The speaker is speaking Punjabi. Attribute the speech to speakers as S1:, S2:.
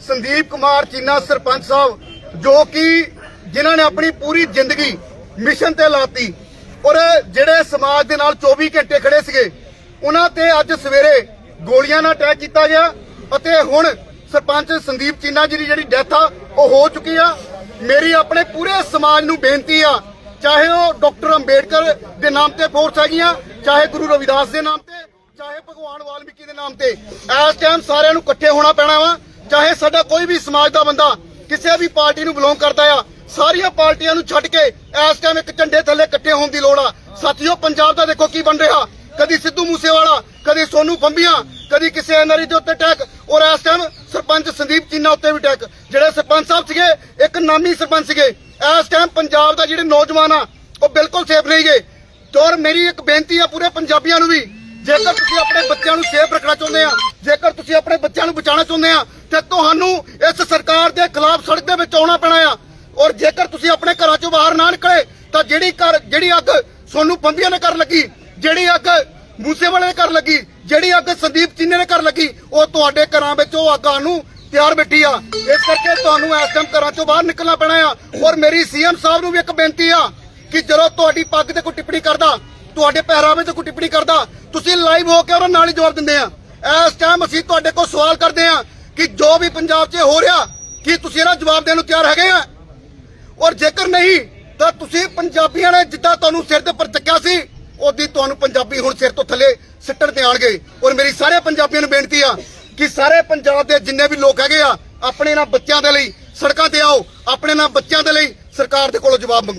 S1: ਸੰਦੀਪ ਕੁਮਾਰ ਚੀਨਾ ਸਰਪੰਚ ਸਾਹਿਬ, ਜੋ ਕਿ ਜਿਨ੍ਹਾਂ ਨੇ ਆਪਣੀ ਪੂਰੀ ਜ਼ਿੰਦਗੀ ਮਿਸ਼ਨ ਤੇ ਲਾਤੀ ਔਰ ਜਿਹੜੇ ਸਮਾਜ ਦੇ ਨਾਲ 24 ਘੰਟੇ ਖੜੇ ਸੀਗੇ, ਉਹਨਾਂ ਤੇ ਅੱਜ ਸਵੇਰੇ ਗੋਲੀਆਂ ਨਾਲ ਅਟੈਕ ਕੀਤਾ ਗਿਆ ਅਤੇ ਹੁਣ ਸਰਪੰਚ ਸੰਦੀਪ ਚੀਨਾ ਜੀ ਦੀ ਜਿਹੜੀ ਡੈਥ ਆ, ਉਹ ਹੋ ਚੁੱਕੀ ਆ। ਮੇਰੀ ਆਪਣੇ ਪੂਰੇ ਸਮਾਜ ਨੂੰ ਬੇਨਤੀ ਆ, ਚਾਹੇ ਉਹ ਡਾਕਟਰ ਅੰਬੇਡਕਰ ਦੇ ਨਾਮ ਤੇ ਫੋਰਸ ਹੈਗੀਆਂ, ਚਾਹੇ ਗੁਰੂ ਰਵਿਦਾਸ ਦੇ ਨਾਮ ਤੇ, ਚਾਹੇ ਭਗਵਾਨ ਵਾਲਮੀਕੀ ਦੇ ਨਾਮ ਤੇ। ਇਸ ਟਾਈਮ ਸਾਰਿਆਂ ਨੂੰ ਇਕੱਠੇ ਹੋਣਾ ਪੈਣਾ ਵਾ, ਚਾਹੇ ਸਾਡਾ ਕੋਈ ਵੀ ਸਮਾਜ ਦਾ ਬੰਦਾ ਕਿਸੇ ਵੀ ਪਾਰਟੀ ਨੂੰ ਬਿਲੋਂਗ ਕਰਦਾ ਆ, ਸਾਰੀਆਂ ਪਾਰਟੀਆਂ ਨੂੰ ਛੱਡ ਕੇ ਇਸ ਟਾਈਮ ਇੱਕ ਝੰਡੇ ਥੱਲੇ ਇਕੱਠੇ ਹੋਣ ਦੀ ਲੋੜ ਆ। ਸਾਥੀਓ, ਪੰਜਾਬ ਦਾ ਦੇਖੋ ਕੀ ਬਣ ਰਿਹਾ। ਕਦੀ ਸਿੱਧੂ ਮੂਸੇਵਾਲਾ, ਕਦੀ ਸੋਨੂ ਫੰਬੀਆਂ ਕਦੀ ਕਿਸੇ ਐਨਆਰਈ ਦੇ ਉੱਤੇ ਅਟੈਕ ਔਰ ਇਸ ਟਾਈਮ ਸਰਪੰਚ ਸੰਦੀਪ ਚੀਨਾ ਉੱਤੇ ਵੀ ਅਟੈਕ ਜਿਹੜੇ ਸਰਪੰਚ ਸਾਹਿਬ ਸੀਗੇ, ਇੱਕ ਨਾਮੀ ਸਰਪੰਚ ਸੀਗੇ। ਇਸ ਟਾਈਮ ਪੰਜਾਬ ਦਾ ਜਿਹੜੇ ਨੌਜਵਾਨ ਆ, ਉਹ ਬਿਲਕੁਲ ਸੇਫ ਨਹੀਂ ਗਏ ਔਰ ਮੇਰੀ ਇੱਕ ਬੇਨਤੀ ਆ ਪੂਰੇ ਪੰਜਾਬੀਆਂ ਨੂੰ ਵੀ, ਜੇਕਰ ਤੁਸੀਂ ਆਪਣੇ ਬੱਚਿਆਂ ਨੂੰ ਸੇਫ ਰੱਖਣਾ ਚਾਹੁੰਦੇ ਆ, ਜੇਕਰ ਤੁਸੀਂ ਆਪਣੇ ਬੱਚਿਆਂ ਨੂੰ ਬਚਾਉਣਾ ਚਾਹੁੰਦੇ ਆ, ਤੇ ਤੁਹਾਨੂੰ ਇਸ ਸਰਕਾਰ ਦੇ ਖਿਲਾਫ ਸੜਕ ਦੇ ਵਿੱਚ ਆਉਣਾ ਪੈਣਾ ਆ। ਔਰ ਜੇਕਰ ਤੁਸੀਂ ਆਪਣੇ ਘਰਾਂ ਚੋਂ ਬਾਹਰ ਨਾ ਨਿਕਲੇ, ਤਾਂ ਜਿਹੜੀ ਘਰ, ਜਿਹੜੀ ਅੱਗ ਸੋਨੂੰ ਪੰਬੀਆਂ ਨੇ ਕਰ ਲੱਗੀ, ਜਿਹੜੀ ਅੱਗ ਮੂਸੇ ਵਾਲੇ ਦੇ ਘਰ ਲੱਗੀ, ਜਿਹੜੀ ਅੱਗ ਸੰਦੀਪ ਚੀਨੇ ਨੇ ਘਰ ਲੱਗੀ ਉਹ ਤੁਹਾਡੇ ਘਰਾਂ ਵਿੱਚ ਉਹ ਅੱਗਾਂ ਨੂੰ ਤਿਆਰ ਬੈਠੀ ਆ। ਇਸ ਕਰਕੇ ਤੁਹਾਨੂੰ ਇਸ ਟਾਈਮ ਘਰਾਂ ਚੋਂ ਬਾਹਰ ਨਿਕਲਣਾ ਪੈਣਾ ਆ। ਔਰ ਮੇਰੀ ਸੀਐਮ ਸਾਹਿਬ ਨੂੰ ਵੀ ਇੱਕ ਬੇਨਤੀ ਆ ਕਿ ਜਦੋਂ ਤੁਹਾਡੀ ਪੱਗ ਤੇ ਕੋਈ ਟਿੱਪਣੀ ਕਰਦਾ, ਤੁਹਾਡੇ ਪਹਿਰਾਵੇ ਤੇ ਕੋਈ ਟਿੱਪਣੀ ਕਰਦਾ, ਤੁਸੀਂ ਲਾਈਵ ਹੋ ਕੇ ਉਹਨਾਂ ਨਾਲ ਹੀ ਜਵਾਬ ਦਿੰਦੇ ਆ। ਇਸ ਟਾਈਮ ਅਸੀਂ ਤੁਹਾਡੇ ਕੋਲ ਸਵਾਲ ਕਰਦੇ ਆ ਕਿ ਜੋ ਵੀ ਪੰਜਾਬ 'ਚ ਹੋ ਰਿਹਾ, ਕੀ ਤੁਸੀਂ ਇਹਦਾ ਜਵਾਬ ਦੇਣ ਨੂੰ ਤਿਆਰ ਹੈਗੇ ਆ? ਔਰ ਜੇਕਰ ਨਹੀਂ, ਤਾਂ ਤੁਸੀਂ ਪੰਜਾਬੀਆਂ ਨੇ ਜਿੱਦਾਂ ਤੁਹਾਨੂੰ ਸਿਰ ਦੇ ਉੱਪਰ ਚੱਕਿਆ ਸੀ ਉਦੀ ਤੁਹਾਨੂੰ ਪੰਜਾਬੀ ਹੁਣ ਸਿਰ ਤੋਂ ਥੱਲੇ ਸਿੱਟਣ ਤੇ ਆਣਗੇ। ਔਰ ਮੇਰੀ ਸਾਰੇ ਪੰਜਾਬੀਆਂ ਨੂੰ ਬੇਨਤੀ ਆ ਕਿ ਸਾਰੇ ਪੰਜਾਬ ਦੇ ਜਿੰਨੇ ਵੀ ਲੋਕ ਹੈਗੇ ਆ, ਆਪਣੇ ਨਾਲ ਬੱਚਿਆਂ ਦੇ ਲਈ ਸੜਕਾਂ ਤੇ ਆਓ, ਆਪਣੇ ਨਾਲ ਬੱਚਿਆਂ ਦੇ ਲਈ ਸਰਕਾਰ ਦੇ ਕੋਲੋਂ ਜਵਾਬ ਮੰਗੋ।